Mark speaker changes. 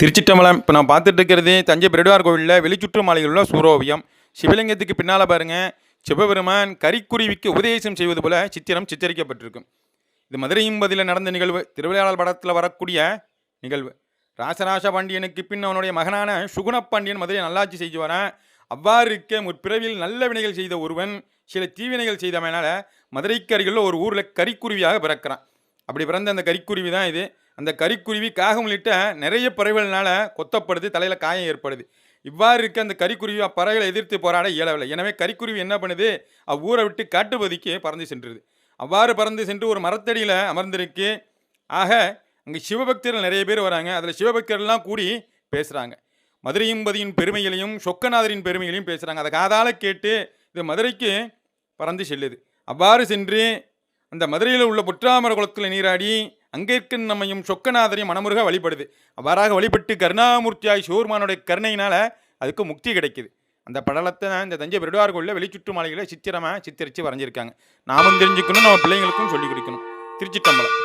Speaker 1: திருச்சிட்டம்பலம் இப்போ நான் பார்த்துட்டு இருக்கிறது தஞ்சை பெருடார் கோவிலில் வெளிச்சுற்று மாலையில் உள்ள சூரோவியம். சிவலிங்கத்துக்கு பின்னால் பாருங்கள் சிவபெருமான் கரிக்குருவிக்கு உபதேசம் செய்வது போல சித்திரம் சித்தரிக்கப்பட்டிருக்கும். இது மதுரையும் பதில நடந்த நிகழ்வு. திருவிளையாடல் படத்தில் வரக்கூடிய நிகழ்வு. ராசராச பாண்டியனுக்கு பின் அவனுடைய மகனான சுகுண பாண்டியன் மதுரையை நல்லாட்சி செய்து வரான் அவ்வாறு இருக்க முற்பிறவில் நல்ல வினைகள் செய்த ஒருவன் சில தீவினைகள் செய்தவனால் மதுரைக்கு அருகில் ஒரு ஊரில் கரிக்குருவியாக பிறக்கிறான். அப்படி பிறந்த அந்த கரிக்குருவி தான் இது. அந்த கரிக்குருவி காகம் உள்ளிட்ட நிறைய பறவைகள்னால கொத்தப்படுது தலையில் காயம் ஏற்படுது. இவ்வாறு இருக்க அந்த கரிக்குருவி அப்பறவைகளை எதிர்த்து போராட இயலவில்லை. எனவே கரிக்குருவி என்ன பண்ணுது? அவ்வூரை விட்டு காட்டுப்பகுதிக்கு பறந்து சென்றுது. அவ்வாறு பறந்து சென்று ஒரு மரத்தடியில் அமர்ந்திருக்கு. ஆக அங்கே சிவபக்தர்கள் நிறைய பேர் வராங்க. அதில் சிவபக்தர்கள்லாம் கூடி பேசுகிறாங்க மதுரையும்பதியின் பெருமைகளையும் சொக்கநாதரின் பெருமைகளையும் பேசுகிறாங்க அதை காதால் கேட்டு இது மதுரைக்கு பறந்து செல்லுது. அவ்வாறு சென்று அந்த மதுரையில் உள்ள புற்றாமர குளத்தில் நீராடி அங்கேற்கன் நம்மையும் சொக்கநாதரையும் மனமுருக வழிபடுது. அவ்வாறாக வழிபட்டு கருணாமூர்த்தியாய் சிவருமானுடைய கருணையினால் அதுக்கு முக்தி கிடைக்குது. அந்த படலத்தை இந்த தஞ்சை பெருடார் கோயிலில் வெளிச்சுற்று மாலைகளை சித்திரமாக சித்தரித்து வரைஞ்சிருக்காங்க. நாமும் தெரிஞ்சுக்கணும் நம்ம பிள்ளைங்களுக்கும் சொல்லிக் கொடுக்கணும். திருச்சிட்டம்பலம்